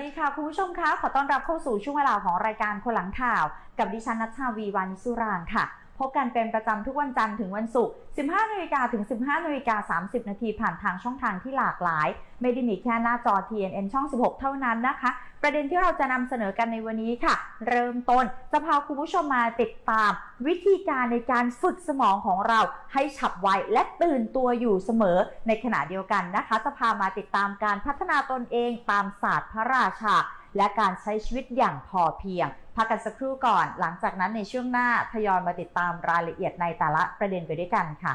วัสดีค่ะ คุณผู้ชมคะ ขอต้อนรับเข้าสู่ช่วงเวลาของรายการคนหลังข่าว กับดิฉันนัชชาวีวานิสุรางค่ะ พบกันเป็นประจำทุกวันจันทร์ถึงวันศุกร์ 15นาฬิกาถึง 15นาฬิกา30 นาทีผ่านทางช่องทางที่หลากหลาย ไม่ได้มีแค่หน้าจอ TNN ช่อง 16 เท่านั้นนะคะ ประเด็นที่เราจะนำเสนอกันในวันนี้ค่ะ เริ่มต้นจะพาคุณผู้ชมมาติดตาม วิธีการในการฝึกสมองของเราให้ฉับไวและตื่นตัวอยู่เสมอ ในขณะเดียวกันนะคะ จะพามาติดตามการพัฒนาตนเองตามศาสตร์พระราชา และการใช้ชีวิตอย่างพอเพียงพักกันสักครู่ก่อน หลังจากนั้นในช่วงหน้าทยอยมาติดตามรายละเอียดในแต่ละประเด็นไปด้วยกันค่ะ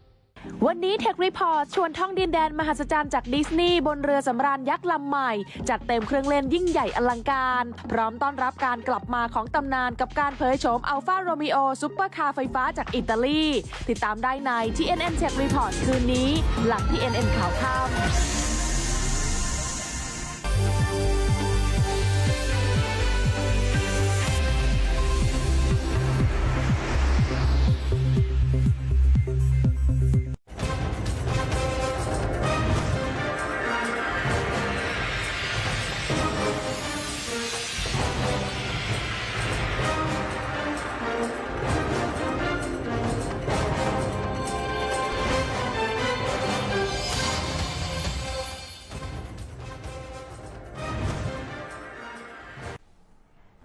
วันนี้เทครีพอร์ตชวนท่องดินแดนมหัศจรรย์จากดิสนีย์บนเรือสำราญยักษ์ลำใหม่ จัดเต็มเครื่องเล่นยิ่งใหญ่อลังการ พร้อมต้อนรับการกลับมาของตำนานกับการเผยโฉมอัลฟาโรมิโอซุปเปอร์คาร์ไฟฟ้าจากอิตาลี ติดตามได้ใน TNN Tech Report คืนนี้ หลัง TNN ข่าวค่ำ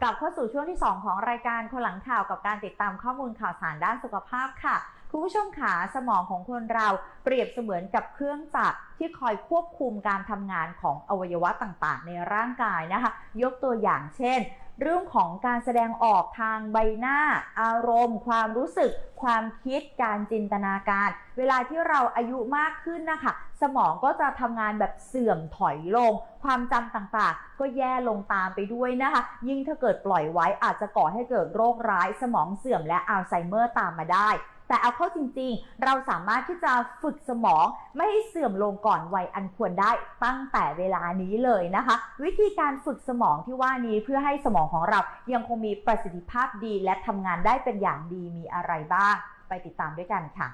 ลับเข้าสู่ช่วงที่ 2 ของรายการคนหลังข่าวกับการติดตามข้อมูลข่าวสารด้านสุขภาพค่ะ คุณผู้ชมขาสมองของคนเราเปรียบเสมือนกับเครื่องจักรที่คอยควบคุมการทำงานของอวัยวะต่างๆ ในร่างกายนะคะ ยกตัวอย่างเช่น เรื่องของการแสดงออกทางใบหน้า อารมณ์ ความรู้สึก ความคิดการจินตนาการ เวลาที่เราอายุมากขึ้นนะคะ สมองก็จะทำงานแบบเสื่อมถอยลง ความจำต่างๆ ก็แย่ลงตามไปด้วยนะคะ ยิ่งถ้าเกิดปล่อยไว้อาจจะก่อให้เกิดโรคร้ายสมองเสื่อมและอัลไซเมอร์ตามมาได้ แต่เอาเข้าจริงๆ เราสามารถที่จะฝึกสมองไม่ให้เสื่อมลงก่อนวัยอันควรได้ตั้งแต่เวลานี้เลยนะคะ วิธีการฝึกสมองที่ว่านี้เพื่อให้สมองของเรายังคงมีประสิทธิภาพดีและทำงานได้เป็นอย่างดีมีอะไรบ้าง ไปติดตามด้วยกันค่ะ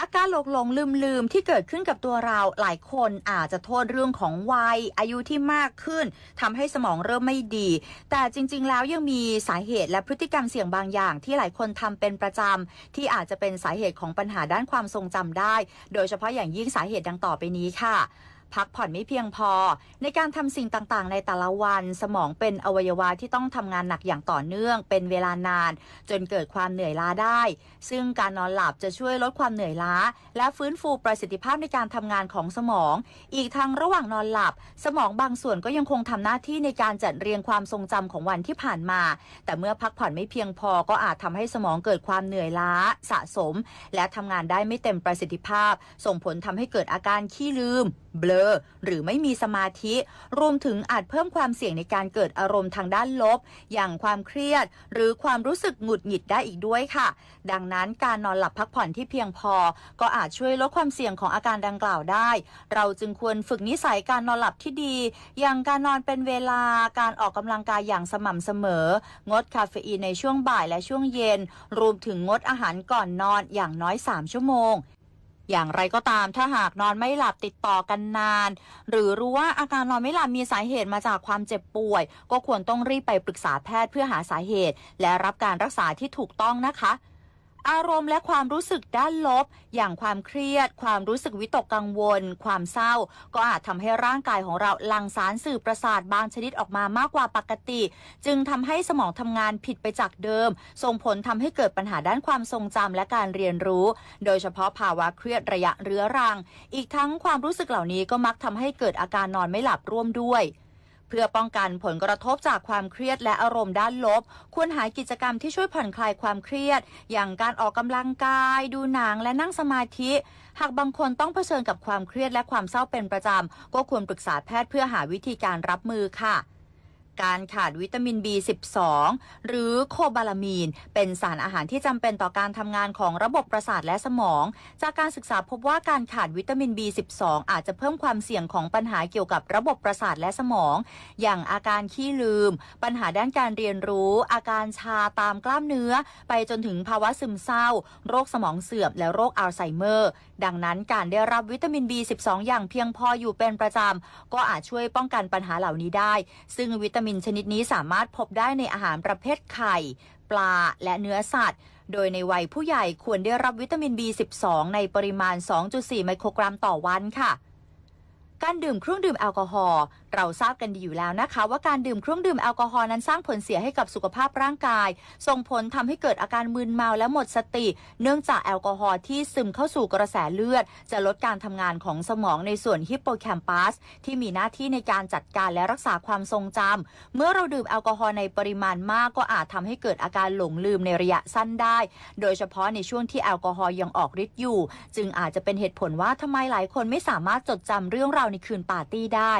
อาการหลงหลงลืมลืมที่เกิดขึ้นกับตัวเราหลายคนอาจจะโทษเรื่องของวัย อายุที่มากขึ้นทำให้สมองเริ่มไม่ดี แต่จริง ๆ แล้วยังมีสาเหตุและพฤติกรรมเสี่ยงบางอย่าง ที่หลายคนทำเป็นประจำที่อาจจะเป็นสาเหตุของปัญหาด้านความทรงจำได้ โดยเฉพาะอย่างยิ่งสาเหตุดังต่อไปนี้ค่ะ พักผ่อนไม่เพียงพอ ในการทำสิ่งต่างๆ ในแต่ละวัน สมองเป็นอวัยวะที่ต้องทำงานหนักอย่างต่อเนื่อง เป็นเวลานาน จนเกิดความเหนื่อยล้าได้ ซึ่งการนอนหลับจะช่วยลดความเหนื่อยล้า และฟื้นฟูประสิทธิภาพในการทำงานของสมอง อีกทั้งระหว่างนอนหลับ สมองบางส่วนก็ยังคงทำหน้าที่ในการจัดเรียงความทรงจำของวันที่ผ่านมา แต่เมื่อพักผ่อนไม่เพียงพอก็อาจทำให้สมองเกิดความเหนื่อยล้าสะสม และทำงานได้ไม่เต็มประสิทธิภาพ ส่งผลทำให้เกิดอาการขี้ลืม เบลออ หรือไม่มีสมาธิ รวมถึงอาจเพิ่มความเสี่ยงในการเกิดอารมณ์ทางด้านลบ อย่างความเครียด หรือความรู้สึกหงุดหงิดได้อีกด้วยค่ะ ดังนั้นการนอนหลับพักผ่อนที่เพียงพอ ก็อาจช่วยลดความเสี่ยงของอาการดังกล่าวได้ เราจึงควรฝึกนิสัยการนอนหลับที่ดี อย่างการนอนเป็นเวลาการออกกำลังกายอย่างสม่ำเสมอ งดคาเฟอีนในช่วงบ่ายและช่วงเย็น รวมถึงงดอาหารก่อนนอนอย่างน้อย 3 ชั่วโมง อย่างไรก็ตามถ้าหากนอนไม่หลับติดต่อกันนาน หรือรู้ว่าอาการนอนไม่หลับมีสาเหตุมาจากความเจ็บป่วย ก็ควรต้องรีบไปปรึกษาแพทย์เพื่อหาสาเหตุ และรับการรักษาที่ถูกต้องนะคะ อารมณ์และความรู้สึกด้านลบ อย่างความเครียด ความรู้สึกวิตกกังวล ความเศร้า ก็อาจทำให้ร่างกายของเราหลั่งสารสื่อประสาทบางชนิดออกมามากกว่าปกติ จึงทำให้สมองทำงานผิดไปจากเดิม ส่งผลทำให้เกิดปัญหาด้านความทรงจำและการเรียนรู้ โดยเฉพาะภาวะเครียดระยะเรื้อรัง อีกทั้งความรู้สึกเหล่านี้ก็มักทำให้เกิดอาการนอนไม่หลับร่วมด้วย เพื่อป้องกันผลกระทบจากความเครียดและอารมณ์ด้านลบ ควรหากิจกรรมที่ช่วยผ่อนคลายความเครียด อย่างการออกกำลังกาย ดูหนังและนั่งสมาธิ หากบางคนต้องเผชิญกับความเครียดและความเศร้าเป็นประจำ ก็ควรปรึกษาแพทย์เพื่อหาวิธีการรับมือค่ะ การขาดวิตามิน B12 หรือโคบาลามีน เป็นสารอาหารที่จำเป็นต่อการทำงานของระบบประสาทและสมอง จากการศึกษาพบว่าการขาดวิตามิน B12 อาจจะเพิ่มความเสี่ยงของปัญหาเกี่ยวกับระบบประสาทและสมอง อย่างอาการขี้ลืม ปัญหาด้านการเรียนรู้ อาการชาตามกล้ามเนื้อ ไปจนถึงภาวะซึมเศร้า โรคสมองเสื่อมและโรคอัลไซเมอร์ดังนั้นการได้รับวิตามิน B12 อย่างเพียงพออยู่เป็นประจำ ก็อาจช่วยป้องกันปัญหาเหล่านี้ได้ ซึ่งวิตามินชนิดนี้สามารถพบได้ในอาหารประเภทไข่ ปลาและเนื้อสัตว์ โดยในวัยผู้ใหญ่ควรได้รับวิตามิน B12 ในปริมาณ 2.4 ไมโครกรัมต่อวันค่ะ การดื่มเครื่องดื่มแอลกอฮอล์เราทราบกันดีอยู่แล้วนะคะ ว่าการดื่มเครื่องดื่มแอลกอฮอล์นั้นสร้างผลเสียให้กับสุขภาพร่างกาย ส่งผลทำให้เกิดอาการมึนเมาและหมดสติ เนื่องจากแอลกอฮอล์ที่ซึมเข้าสู่กระแสเลือด จะลดการทำงานของสมองในส่วนฮิปโปแคมปัสที่มีหน้าที่ในการจัดการและรักษาความทรงจำเมื่อเราดื่มแอลกอฮอล์ในปริมาณมากก็อาจทำให้เกิดอาการหลงลืมในระยะสั้นได้ โดยเฉพาะในช่วงที่แอลกอฮอล์ยังออกฤทธิ์อยู่ จึงอาจจะเป็นเหตุผลว่าทำไมหลายคนไม่สามารถจดจำเรื่องราวในคืนปาร์ตี้ได้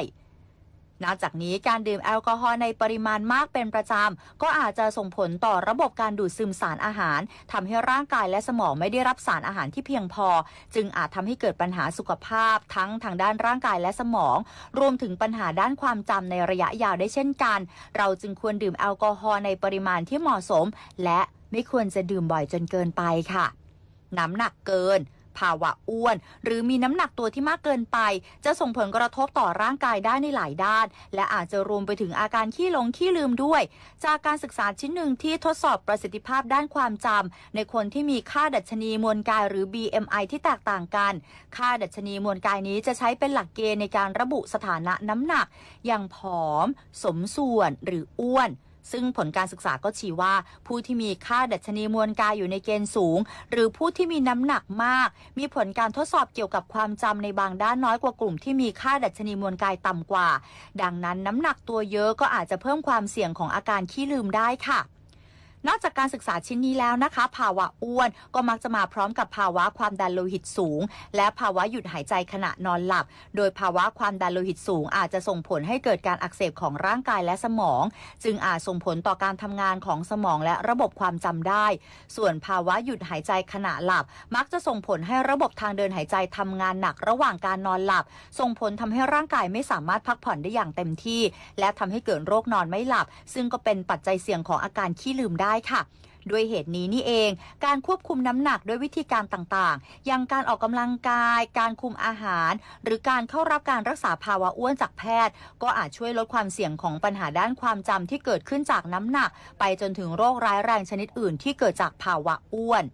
นอกจากนี้การดื่มแอลกอฮอล์ในปริมาณมากเป็นประจำ ก็อาจจะส่งผลต่อระบบการดูดซึมสารอาหารทำให้ร่างกายและสมองไม่ได้รับสารอาหารที่เพียงพอ จึงอาจทำให้เกิดปัญหาสุขภาพ ทั้งทางด้านร่างกายและสมอง รวมถึงปัญหาด้านความจำในระยะยาวได้เช่นกัน เราจึงควรดื่มแอลกอฮอล์ในปริมาณที่เหมาะสม และไม่ควรจะดื่มบ่อยจนเกินไปค่ะ น้ำหนักเกิน ภาวะอ้วน หรือมีน้ำหนักตัวที่มากเกินไป จะส่งผลกระทบต่อร่างกายได้ในหลายด้าน และอาจจะรวมไปถึงอาการขี้หลงขี้ลืมด้วย จากการศึกษาชิ้นหนึ่งที่ทดสอบประสิทธิภาพด้านความจำในคนที่มีค่าดัชนีมวลกายหรือ BMI ที่แตกต่างกัน ค่าดัชนีมวลกายนี้จะใช้เป็นหลักเกณฑ์ในการระบุสถานะน้ำหนัก อย่างผอม สมส่วนหรืออ้วน ซึ่งผลการศึกษาก็ชี้ว่า ผู้ที่มีค่าดัชนีมวลกายอยู่ในเกณฑ์สูง หรือผู้ที่มีน้ำหนักมาก มีผลการทดสอบเกี่ยวกับความจำในบางด้านน้อยกว่ากลุ่มที่มีค่าดัชนีมวลกายต่ำกว่า ดังนั้นน้ำหนักตัวเยอะก็อาจจะเพิ่มความเสี่ยงของอาการขี้ลืมได้ค่ะ นอกจากการศึกษาชิ้นนี้แล้วนะคะ ภาวะอ้วนก็มักจะมาพร้อมกับภาวะความดันโลหิตสูง และภาวะหยุดหายใจขณะนอนหลับ โดยภาวะความดันโลหิตสูง อาจจะส่งผลให้เกิดการอักเสบของร่างกายและสมอง จึงอาจส่งผลต่อการทำงานของสมองและระบบความจำได้ ส่วนภาวะหยุดหายใจขณะหลับ มักจะส่งผลให้ระบบทางเดินหายใจทำงานหนักระหว่างการนอนหลับ ส่งผลทำให้ร่างกายไม่สามารถพักผ่อนได้อย่างเต็มที่ และทำให้เกิดโรคนอนไม่หลับ ซึ่งก็เป็นปัจจัยเสี่ยงของอาการขี้ลืมได้ค่ะด้วยเหตุนี้นี่เอง การควบคุมน้ำหนักด้วยวิธีการต่างๆ อย่างการออกกำลังกาย การคุมอาหาร หรือการเข้ารับการรักษาภาวะอ้วนจากแพทย์ ก็อาจช่วยลดความเสี่ยงของปัญหาด้านความจำที่เกิดขึ้นจากน้ำหนัก ไปจนถึงโรคร้ายแรงชนิดอื่นที่เกิดจากภาวะอ้วน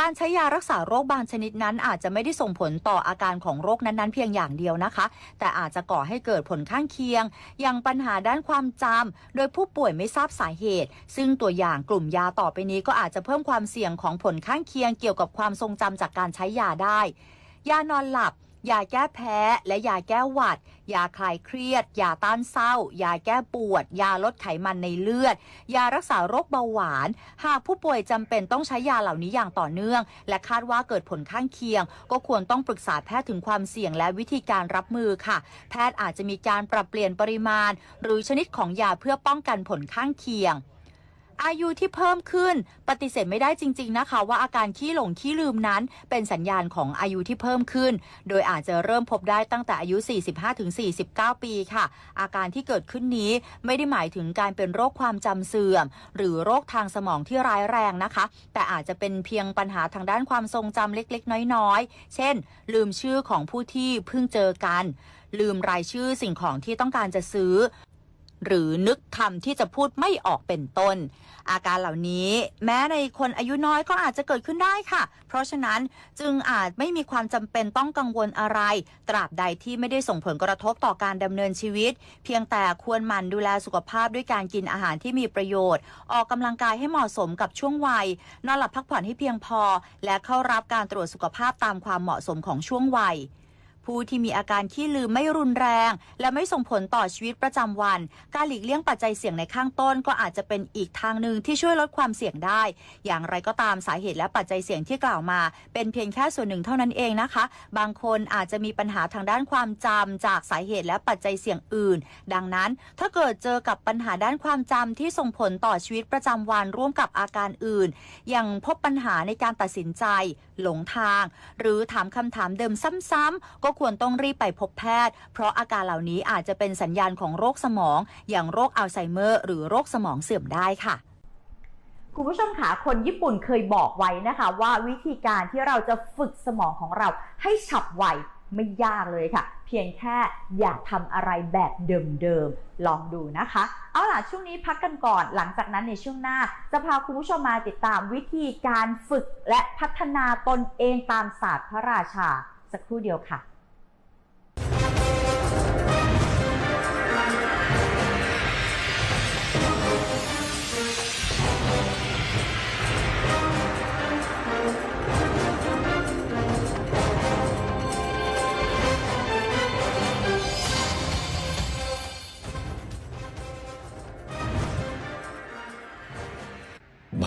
การใช้ยารักษาโรคบางชนิดนั้นอาจจะไม่ได้ส่งผลต่ออาการของโรคนั้นๆ เพียงอย่างเดียวนะคะ แต่อาจจะก่อให้เกิดผลข้างเคียง อย่างปัญหาด้านความจำโดยผู้ป่วยไม่ทราบสาเหตุ ซึ่งตัวอย่างกลุ่มยาต่อไปนี้ก็อาจจะเพิ่มความเสี่ยงของผลข้างเคียงเกี่ยวกับความทรงจำจากการใช้ยาได้ ยานอนหลับ ยาแก้แพ้ และยาแก้หวัด ยาคลายเครียด ยาต้านเศร้า ยาแก้ปวด ยาลดไขมันในเลือด ยารักษาโรคเบาหวาน หากผู้ป่วยจำเป็นต้องใช้ยาเหล่านี้อย่างต่อเนื่อง และคาดว่าเกิดผลข้างเคียง ก็ควรต้องปรึกษาแพทย์ถึงความเสี่ยงและวิธีการรับมือค่ะ แพทย์อาจจะมีการปรับเปลี่ยนปริมาณ หรือชนิดของยาเพื่อป้องกันผลข้างเคียง อายุที่เพิ่มขึ้นปฏิเสธไม่ได้จริง ๆนะคะ ว่าอาการขี้หลงขี้ลืมนั้น เป็นสัญญาณของอายุที่เพิ่มขึ้น โดยอาจจะเริ่มพบได้ตั้งแต่อายุ 45-49 ปีค่ะ อาการที่เกิดขึ้นนี้ไม่ได้หมายถึงการเป็นโรคความจำเสื่อม หรือโรคทางสมองที่ร้ายแรงนะคะ แต่อาจจะเป็นเพียงปัญหาทางด้านความทรงจำเล็กๆ น้อยๆ เช่น ลืมชื่อของผู้ที่เพิ่งเจอกัน ลืมรายชื่อสิ่งของที่ต้องการจะซื้อ หรือนึกคำที่จะพูดไม่ออกเป็นต้น อาการเหล่านี้แม้ในคนอายุน้อยก็อาจจะเกิดขึ้นได้ค่ะ เพราะฉะนั้นจึงอาจไม่มีความจำเป็นต้องกังวลอะไร ตราบใดที่ไม่ได้ส่งผลกระทบต่อการดำเนินชีวิต เพียงแต่ควรหมั่นดูแลสุขภาพด้วยการกินอาหารที่มีประโยชน์ ออกกำลังกายให้เหมาะสมกับช่วงวัย นอนหลับพักผ่อนให้เพียงพอ และเข้ารับการตรวจสุขภาพตามความเหมาะสมของช่วงวัย ผู้ที่มีอาการขี้ลืมไม่รุนแรง และไม่ส่งผลต่อชีวิตประจำวัน การหลีกเลี่ยงปัจจัยเสี่ยงในข้างต้นก็อาจจะเป็นอีกทางหนึ่งที่ช่วยลดความเสี่ยงได้ อย่างไรก็ตามสาเหตุและปัจจัยเสี่ยงที่กล่าวมา เป็นเพียงแค่ส่วนหนึ่งเท่านั้นเองนะคะ บางคนอาจจะมีปัญหาทางด้านความจำจากสาเหตุและปัจจัยเสี่ยงอื่น ดังนั้น ถ้าเกิดเจอกับปัญหาด้านความจำที่ส่งผลต่อชีวิตประจำวันร่วมกับอาการอื่น อยังพบปัญหาในการตัดสินใจ หลงทาง หรือถามคำถามเดิมซ้ำๆก็ควรต้องรีบไปพบแพทย์ เพราะอาการเหล่านี้อาจจะเป็นสัญญาณของโรคสมอง อย่างโรคอัลไซเมอร์ หรือโรคสมองเสื่อมได้ค่ะคุณผู้ชมคะคนญี่ปุ่นเคยบอกไว้นะคะ ว่าวิธีการที่เราจะฝึกสมองของเราให้ฉับไวไม่ยากเลยค่ะ เพียงแค่อย่าทำอะไรแบบเดิมๆ ลองดูนะคะ เอาล่ะ ช่วงนี้พักกันก่อน หลังจากนั้นในช่วงหน้า จะพาคุณผู้ชมมาติดตามวิธีการฝึกและพัฒนาตนเองตามศาสตร์พระราชา สักครู่เดียวค่ะ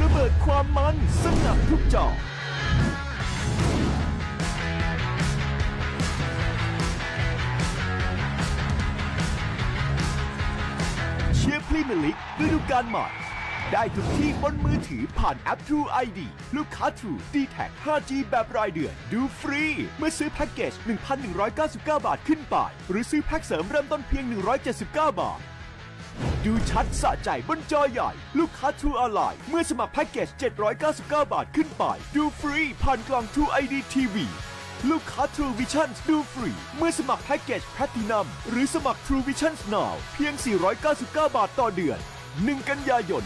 ระเบิดความมันสนับทุกจอเชียร์พรีเมียร์ลีกฤดูกาลใหม่ได้ทุกที่บนมือถือผ่านแอป True ID ลูกค้า True d t a c 5G แบบรายเดือน ดูฟรี เมื่อซื้อแพ็กเกจ 1,199 บาทขึ้นไป หรือซื้อแพ็กเสริมเริ่มต้นเพียง 179 บาท ดูชัดสะใจบนจอใหญ่ ลูกค้า True ออนไลน์เมื่อสมัครแพ็กเกจ 799 บาทขึ้นไป ดูฟรี ผ่านกล่อง True ID TV ลูกค้า True Vision ดูฟรี เมื่อสมัครแพ็กเกจ Platinum หรือสมัคร True Vision Now เพียง 499 บาทต่อเดือน 1 กันยายน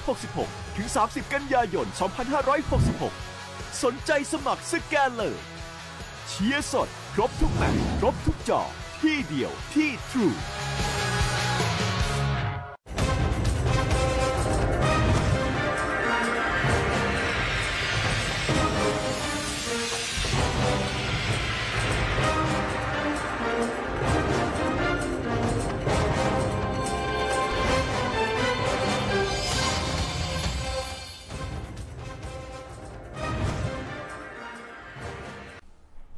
2566 ถึง 30 กันยายน 2566 สนใจสมัครสแกนเลยเชียร์สด ครบทุกแมตช์ครบทุกจอที่เดียวที่ True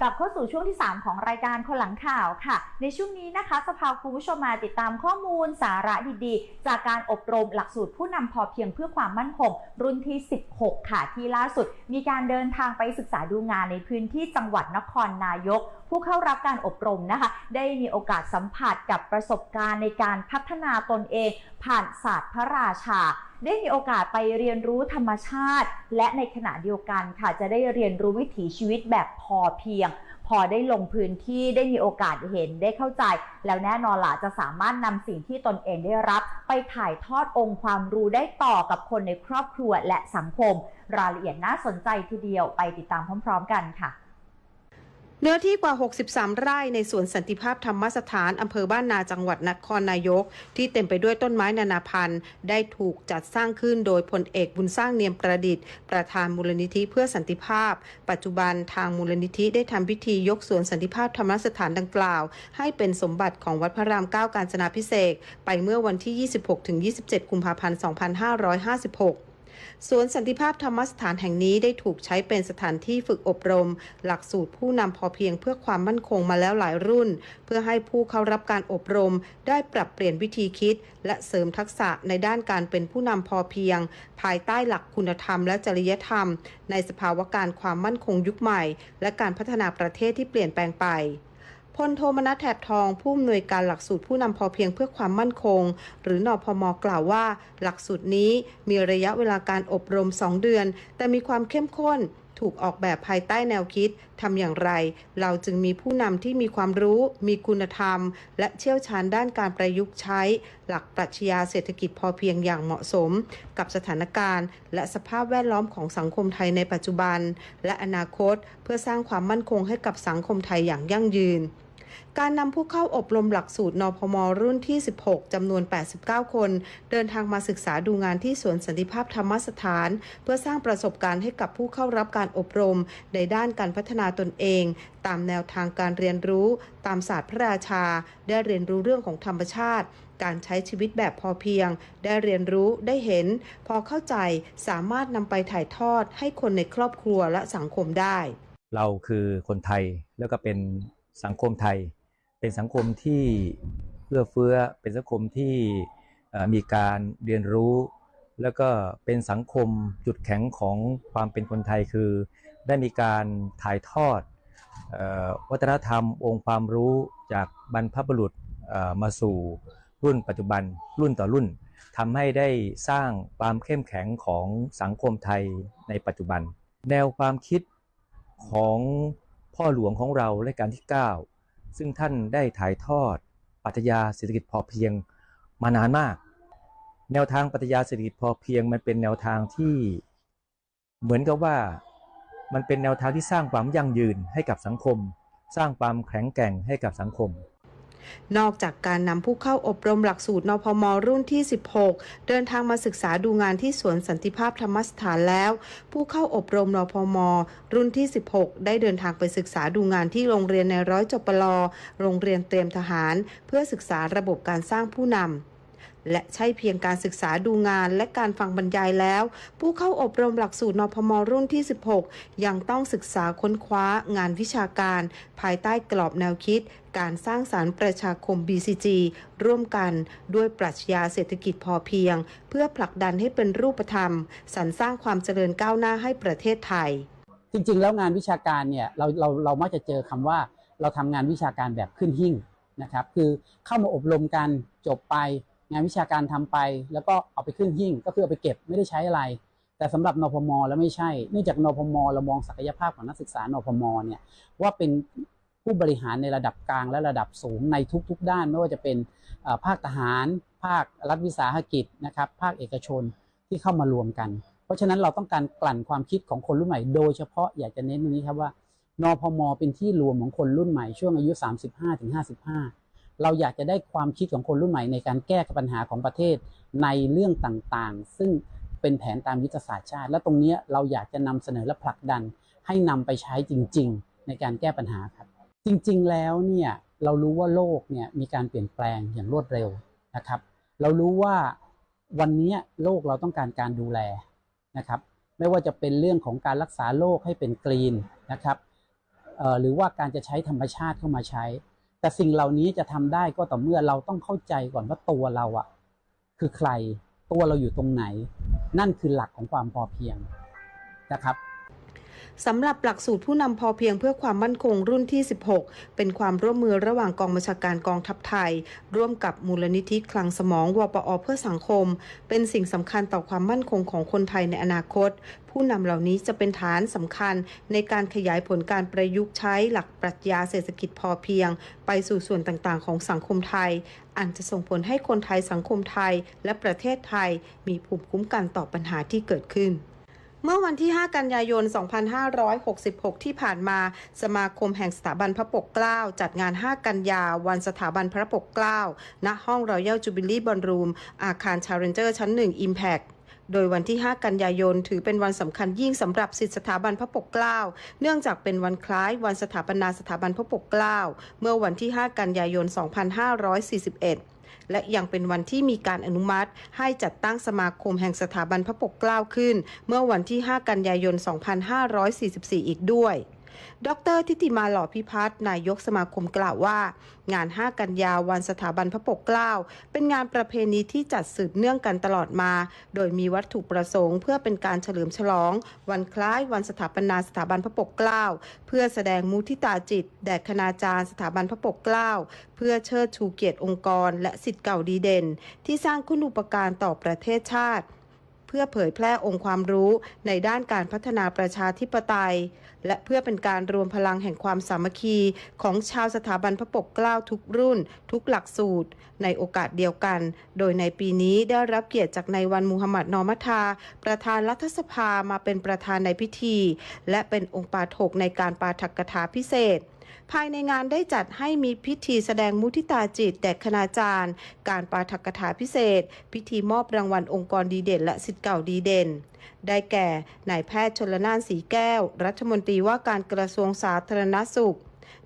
กลับเข้าสู่ช่วงที่ 3 ของรายการคนหลังข่าวค่ะ ในช่วงนี้นะคะจะพาคุณผู้ชมมาติดตามข้อมูลสาระดีๆ จากการอบรมหลักสูตรผู้นำพอเพียงเพื่อความมั่นคง รุ่นที่ 16 ค่ะ ที่ล่าสุด มีการเดินทางไปศึกษาดูงานในพื้นที่จังหวัดนครนายก ผู้เข้ารับการอบรมนะคะ ได้มีโอกาสสัมผัสกับประสบการณ์ในการพัฒนาตนเอง ผ่านศาสตร์พระราชาได้มีโอกาสไปเรียนรู้ธรรมชาติ และในขณะเดียวกันค่ะจะได้เรียนรู้วิถีชีวิตแบบพอเพียง พอได้ลงพื้นที่ได้มีโอกาสเห็นได้เข้าใจ แล้วแน่นอนล่ะจะสามารถนำสิ่งที่ตนเองได้รับ ไปถ่ายทอดองค์ความรู้ได้ต่อกับคนในครอบครัวและสังคม รายละเอียดน่าสนใจทีเดียวไปติดตามพร้อม ๆ กันค่ะ เนื้อที่กว่า 63 ไร่ในสวนสันติภาพธรรมสถานอำเภอบ้านนาจังหวัดนครนายก ที่เต็มไปด้วยต้นไม้นานาพันธุ์ ได้ถูกจัดสร้างขึ้นโดยพลเอกบุญสร้างเนียมประดิษฐ์ ประธานมูลนิธิเพื่อสันติภาพ ปัจจุบันทางมูลนิธิได้ทำพิธียกสวนสันติภาพธรรมสถานดังกล่าว ให้เป็นสมบัติของวัดพระรามเก้าการจนาพิเศษไปเมื่อวันที่ 26-27 กุมภาพันธ์ 2556 สวนสันติภาพธรรมสถานแห่งนี้ได้ถูกใช้เป็นสถานที่ฝึกอบรม หลักสูตรผู้นำพอเพียงเพื่อความมั่นคงมาแล้วหลายรุ่น เพื่อให้ผู้เข้ารับการอบรม ได้ปรับเปลี่ยนวิธีคิด และเสริมทักษะในด้านการเป็นผู้นำพอเพียง ภายใต้หลักคุณธรรมและจริยธรรม ในสภาวะการความมั่นคงยุคใหม่ และการพัฒนาประเทศที่เปลี่ยนแปลงไป พลโทมนัสแถบทอง ผู้อำนวยการหลักสูตรผู้นำพอเพียงเพื่อความมั่นคง หรือนอพมกล่าวว่า หลักสูตรนี้มีระยะเวลาการอบรม 2 เดือน แต่มีความเข้มข้นถูกออกแบบภายใต้แนวคิดทำอย่างไร เราจึงมีผู้นำที่มีความรู้ มีคุณธรรม และเชี่ยวชาญด้านการประยุกต์ใช้ หลักปรัชญาเศรษฐกิจพอเพียงอย่างเหมาะสม กับสถานการณ์ และสภาพแวดล้อมของสังคมไทยในปัจจุบัน และอนาคต เพื่อสร้างความมั่นคงให้กับสังคมไทยอย่างยั่งยืน การนำผู้เข้าอบรมหลักสูตรนพมรุ่นที่ 16 จำนวน 89 คน เดินทางมาศึกษาดูงานที่สวนสันติภาพธรรมสถาน เพื่อสร้างประสบการณ์ให้กับผู้เข้ารับการอบรม ในด้านการพัฒนาตนเอง ตามแนวทางการเรียนรู้ ตามศาสตร์พระราชา ได้เรียนรู้เรื่องของธรรมชาติการใช้ชีวิตแบบพอเพียง ได้เรียนรู้ ได้เห็น พอเข้าใจ สามารถนำไปถ่ายทอดให้คนในครอบครัวและสังคมได้ เราคือคนไทยแล้วก็เป็น สังคมไทย เป็นสังคมที่เอื้อเฟื้อเป็นสังคมที่มีการเรียนรู้ แล้วก็เป็นสังคมจุดแข็งของความเป็นคนไทยคือ ได้มีการถ่ายทอดออวัฒนธรรมองค์ความรู้จากบรรพบุรุษมาสู่รุ่นปัจจุบันรุ่นต่อรุ่นทำให้ได้สร้างความเข้มแข็งของสังคมไทยในปัจจุบัน แนวความคิดของ พ่อหลวงของเราและการที่ 9 ซึ่งท่านได้ถ่ายทอดปรัชญาเศรษฐกิจพอเพียงมานานมาก แนวทางปรัชญาเศรษฐกิจพอเพียงมันเป็นแนวทางที่เหมือนกับว่ามันเป็นแนวทางที่สร้างความยั่งยืนให้กับสังคม สร้างความแข็งแกร่งให้กับสังคม นอกจากการนำผู้เข้าอบรมหลักสูตรนพมรุ่นที่ 16 เดินทางมาศึกษาดูงานที่สวนสันติภาพธรรมสถานแล้ว ผู้เข้าอบรมนพมรุ่นที่ 16 ได้เดินทางไปศึกษาดูงานที่โรงเรียนในร้อยจปลโรงเรียนเตรียมทหาร เพื่อศึกษาระบบการสร้างผู้นำ และใช่เพียงการศึกษาดูงานและการฟังบรรยายแล้ว ผู้เข้าอบรมหลักสูตรนพมรุ่นที่ 16 ยังต้องศึกษาค้นคว้างานวิชาการ ภายใต้กรอบแนวคิด การสร้างสารรค์ประชาคม BCG ร่วมกันด้วยปรัชญาเศรษฐกิจพอเพียง เพื่อผลักดันให้เป็นรูปธรรม สรรสร้างความเจริญก้าวหน้าให้ประเทศไทย จริง ๆ แล้วงานวิชาการเนี่ยเราเราเรามักจะเจอคำว่าเราทำงานวิชาการแบบขึ้นหิ่งนะครับคือเข้ามาอบรมกันจบไป งานวิชาการทำไป แล้วก็เอาไปขึ้นหิ่งก็คือเอาไปเก็บไม่ได้ใช้อะไร แต่สำหรับนพมแล้วไม่ใช่เนื่องจากนพมเรามองศักยภาพของนักศึกษานพมเนี่ยว่าเป็นผู้บริหารในระดับกลางและระดับสูงในทุก ๆ ด้าน ไม่ว่าจะเป็นภาคทหาร ภาครัฐวิสาหกิจนะครับภาคเอกชนที่เข้ามารวมกัน เพราะฉะนั้นเราต้องการกลั่นความคิดของคนรุ่นใหม่ โดยเฉพาะอยากจะเน้นตรงนี้ครับว่านพมเป็นที่รวมของคนรุ่นใหม่ช่วงอายุ 35-55 เราอยากจะได้ความคิดของคนรุ่นใหม่ในการแก้ปัญหาของประเทศในเรื่องต่างๆ ซึ่งเป็นแผนตามยุทธศาสตร์ชาติ และตรงนี้เราอยากจะนำเสนอและผลักดัน ให้นำไปใช้จริง ๆ ในการแก้ปัญหาครับ จริง ๆ แล้วเนี่ยเรารู้ว่าโลกเนี่ยมีการเปลี่ยนแปลงอย่างรวดเร็วนะครับ เรารู้ว่าวันนี้โลกเราต้องการการดูแลนะครับไม่ว่าจะเป็นเรื่องของการรักษาโรคให้เป็นกรีนนะครับหรือว่าการจะใช้ธรรมชาติเข้ามาใช้ แต่สิ่งเหล่านี้จะทำได้ก็ต่อเมื่อเราต้องเข้าใจก่อนว่าตัวเราอะคือใครตัวเราอยู่ตรงไหน นั่นคือหลักของความพอเพียงนะครับ สำหรับหลักสูตรผู้นำพอเพียงเพื่อความมั่นคงรุ่นที่ 16 เป็นความร่วมมือระหว่างกองบัญชาการกองทัพไทย ร่วมกับมูลนิธิคลังสมองวปอเพื่อสังคม เป็นสิ่งสำคัญต่อความมั่นคงของคนไทยในอนาคต ผู้นำเหล่านี้จะเป็นฐานสำคัญในการขยายผลการประยุกต์ใช้หลักปรัชญาเศรษฐกิจพอเพียง ไปสู่ส่วนต่างๆ ของสังคมไทยอันจะส่งผลให้คนไทยสังคมไทย และประเทศไทย มีภูมิคุ้มกันต่อปัญหาที่เกิดขึ้น เมื่อวันที่ 5 กันยายน 2566 ที่ผ่านมา สมาคมแห่งสถาบันพระปกเกล้า จัดงาน 5 กันยา วันสถาบันพระปกเกล้า ณ ห้องรอยัลจูบิลี่บอลรูม อาคารชาเรนเจอร์ชั้น 1 Impact โดยวันที่ 5 กันยายน ถือเป็นวันสำคัญยิ่งสำหรับสิทธิสถาบันพระปกเกล้า เนื่องจากเป็นวันคล้ายวันสถาปนาสถาบันพระปกเกล้า เมื่อวันที่ 5 กันยายน 2541 และยังเป็นวันที่มีการอนุมัติ ให้จัดตั้งสมาคมแห่งสถาบันพระปกเกล้าขึ้น เมื่อวันที่ 5 กันยายน 2544 อีกด้วย ดรทิติมาหล่อพิพัฒน์นายกสมาคมกล่าวว่า งาน 5 กันยาวันสถาบันพระปกเกล้า เป็นงานประเพณีที่จัดสืบเนื่องกันตลอดมา โดยมีวัตถุประสงค์ เพื่อเป็นการเฉลิมฉลอง วันคล้ายวันสถาปนาสถาบันพระปกเกล้า เพื่อแสดงมุทิตาจิต แด่คณาจารย์สถาบันพระปกเกล้า เพื่อเชิดชูเกียรติองค์กร และสิทธิ์เก่าดีเด่น ที่สร้างคุณูปการต่อประเทศชาติ เพื่อเผยแพร่องค์ความรู้ในด้านการพัฒนาประชาธิปไตย และเพื่อเป็นการรวมพลังแห่งความสามัคคีของชาวสถาบันพระปกเกล้าทุกรุ่น ทุกหลักสูตร ในโอกาสเดียวกัน โดยในปีนี้ได้รับเกียรติจากในายวันมูฮัมหมัดนอมัทา ประธานรัฐสภามาเป็นประธานในพิธี และเป็นองค์ปาถกในการปาฐกถาพิเศษ ภายในงานได้จัดให้มีพิธีแสดงมุทิตาจิตแด่คณาจารย์ การปาฐกถาพิเศษ พิธีมอบรางวัลองค์กรดีเด่น และสิทธิ์เก่าดีเด่น ได้แก่นายแพทย์ชนละนานสีแก้ว รัฐมนตรีว่าการกระทรวงสาธารณสุข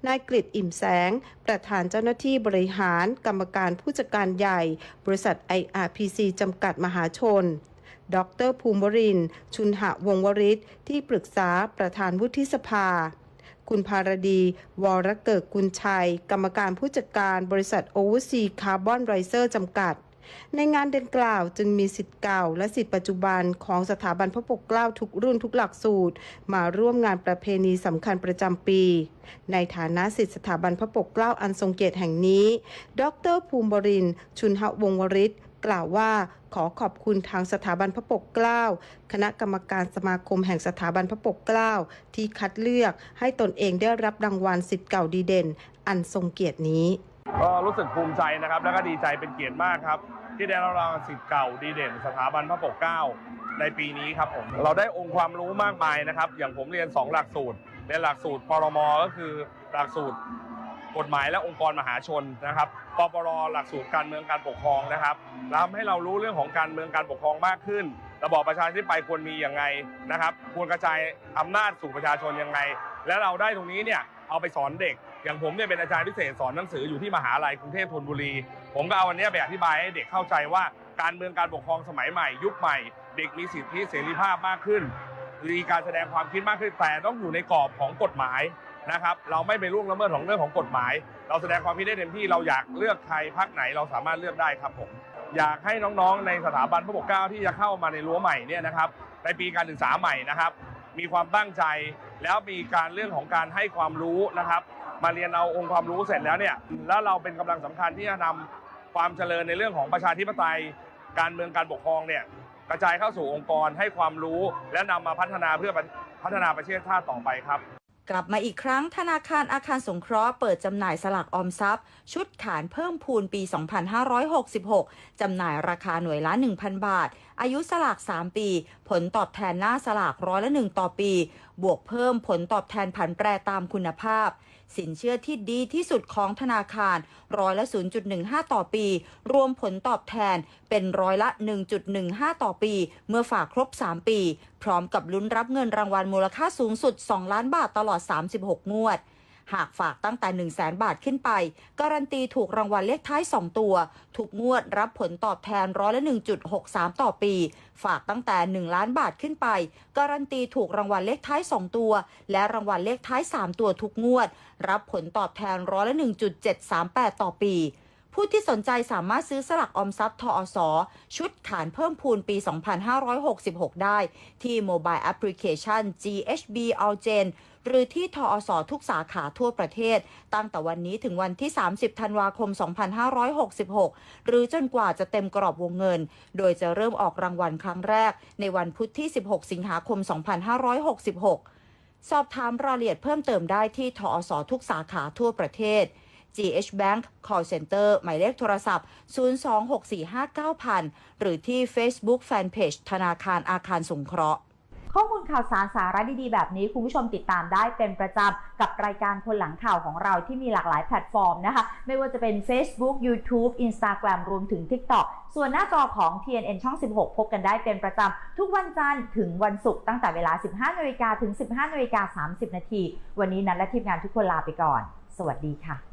นายกฤษอิ่มแสง ประธานเจ้าหน้าที่บริหาร กรรมการผู้จัดการใหญ่ บริษัท IRPC จำกัดมหาชน ดรภูมิวริน ชุนหะวงวริศที่ปรึกษาประธานวุฒิสภา คุณภารดี วรเกิดกุลชัย กรรมการผู้จัดการบริษัทโอเวอร์ซีคาร์บอนไรเซอร์จำกัด ในงานดังกล่าวจึงมีสิทธิ์เก่าและสิทธิ์ปัจจุบันของสถาบันพระปกเกล้าทุกรุ่นทุกหลักสูตร มาร่วมงานประเพณีสำคัญประจำปี ในฐานะสิทธิสถาบันพระปกเกล้าอันทรงเกียรติแห่งนี้ ดรภูมิบรินชุนหะวงวริศ กล่าวว่าขอขอบคุณทางสถาบันพระปกเกล้า คณะกรรมการสมาคมแห่งสถาบันพระปกเกล้า ที่คัดเลือกให้ตนเองได้รับรางวัลสิทธิ์เก่าดีเด่น อันทรงเกียรตินี้ก็รู้สึกภูมิใจนะครับ แล้วก็ดีใจเป็นเกียรติมากครับ ที่ได้รับรางวัลสิทธิ์เก่าดีเด่น สถาบันพระปกเกล้าในปีนี้ครับผมเราได้องค์ความรู้มากมายนะครับ อย่างผมเรียน 2 หลักสูตรเรียนหลักสูตรปรมก็คือหลักสูตร กฎหมายและองค์กรมหาชนนะครับปปรหลักสูตรการเมืองการปกครองนะครับทำให้เรารู้เรื่องของการเมืองการปกครองมากขึ้น ระบอบประชาธิปไตยควรมีอย่างไงนะครับควรกระจายอำนาจสู่ประชาชนยังไง และเราได้ตรงนี้เนี่ยเอาไปสอนเด็ก อย่างผมเนี่ยเป็นอาจารย์พิเศษสอนหนังสืออยู่ที่มหาลัยกรุงเทพธนบุรี ผมก็เอาวันนี้ไปอธิบายให้เด็กเข้าใจว่าการเมืองการปกครองสมัยใหม่ ยุคใหม่ เด็กมีสิทธิเสรีภาพมากขึ้นมีการแสดงความคิดมากขึ้นแต่ต้องอยู่ในกรอบของกฎหมาย นะครับ เราไม่ไปล่วงละเมิดของเรื่องของกฎหมาย เราแสดงความคิดได้เต็มที่เราอยากเลือกใครพักไหนเราสามารถเลือกได้ครับผมอยากให้น้องๆ ในสถาบันพระปกเกล้าที่จะเข้ามาในรั้วใหม่เนี่ยนะครับในปีการศึกษาใหม่นะครับ มีความตั้งใจแล้วมีการเรื่องของการให้ความรู้นะครับ มาเรียนเอาองค์ความรู้เสร็จแล้วเนี่ยแล้วเราเป็นกำลังสำคัญที่จะนำความเจริญในเรื่องของประชาธิปไตย การเมืองการปกครองเนี่ยกระจายเข้าสู่องค์กรให้ความรู้ และนำมาพัฒนาเพื่อพัฒนาประเทศชาติต่อไปครับ กลับมาอีกครั้งธนาคารอาคารสงเคราะห์เปิดจำหน่ายสลากออมทรัพย์ ชุดขานเพิ่มพูนปี 2566 จำหน่ายราคาหน่วยละ 1,000 บาท อายุสลาก 3 ปี ผลตอบแทนหน้าสลากร้อยละ 1 ต่อปี บวกเพิ่มผลตอบแทนผันแปรตามคุณภาพ สินเชื่อที่ดีที่สุดของธนาคาร ร้อยละ 0.15 ต่อปี รวมผลตอบแทนเป็นร้อยละ 1.15 ต่อปี เมื่อฝากครบ 3 ปี พร้อมกับลุ้นรับเงินรางวัลมูลค่าสูงสุด 2 ล้านบาทตลอด 36 งวด หากฝากตั้งแต่ 1 0 0 0 0แบาทขึ้นไป การันตีถูกรางวัลเลขท้าย 2 ตัว ถูกงวดรับผลตอบแทนร้อยละ 1.63 ต่อปี ฝากตั้งแต่ 1 ล้านบาทขึ้นไป การันตีถูกรางวัลเลขท้าย 2 ตัว และรางวัลเลขท้าย 3 ตัวทุกงวด รับผลตอบแทนร้อยละ 1.738 ต่อปีผู้ที่สนใจสามารถซื้อสลักออมทรัพย์ทอสชุดขานเพิ่มพูนปี 2566 ได้ ที่โมบายแอปพลิเคชัน GHB All Gen หรือที่ทอสทุกสาขาทั่วประเทศ ตั้งแต่วันนี้ถึงวันที่ 30 ธันวาคม 2566 หรือจนกว่าจะเต็มกรอบวงเงิน โดยจะเริ่มออกรางวัลครั้งแรก ในวันพุธที่ 16 สิงหาคม 2566 สอบถามรายละเอียดเพิ่มเติมได้ที่ทอสทุกสาขาทั่วประเทศ GH Bank Call Center หมายเลขโทรศัพท์ 026459000 หรือที่ Facebook Fanpage ธนาคารอาคารสงเคราะห์ ข้อมูลข่าวสารสาระดีๆ แบบนี้คุณผู้ชมติดตามได้เป็นประจำกับรายการคนหลังข่าวของเราที่มีหลากหลายแพลตฟอร์มนะคะ ไม่ว่าจะเป็น Facebook YouTube Instagram รวมถึง TikTok ส่วนหน้าจอของ TNN ช่อง 16 พบกันได้เป็นประจำ ทุกวันจันทร์ถึงวันศุกร์ตั้งแต่เวลา 15นาฬิกาถึง 15นาฬิกา30 นาที วันนี้นันและทีมงานทุกคนลาไปก่อน สวัสดีค่ะ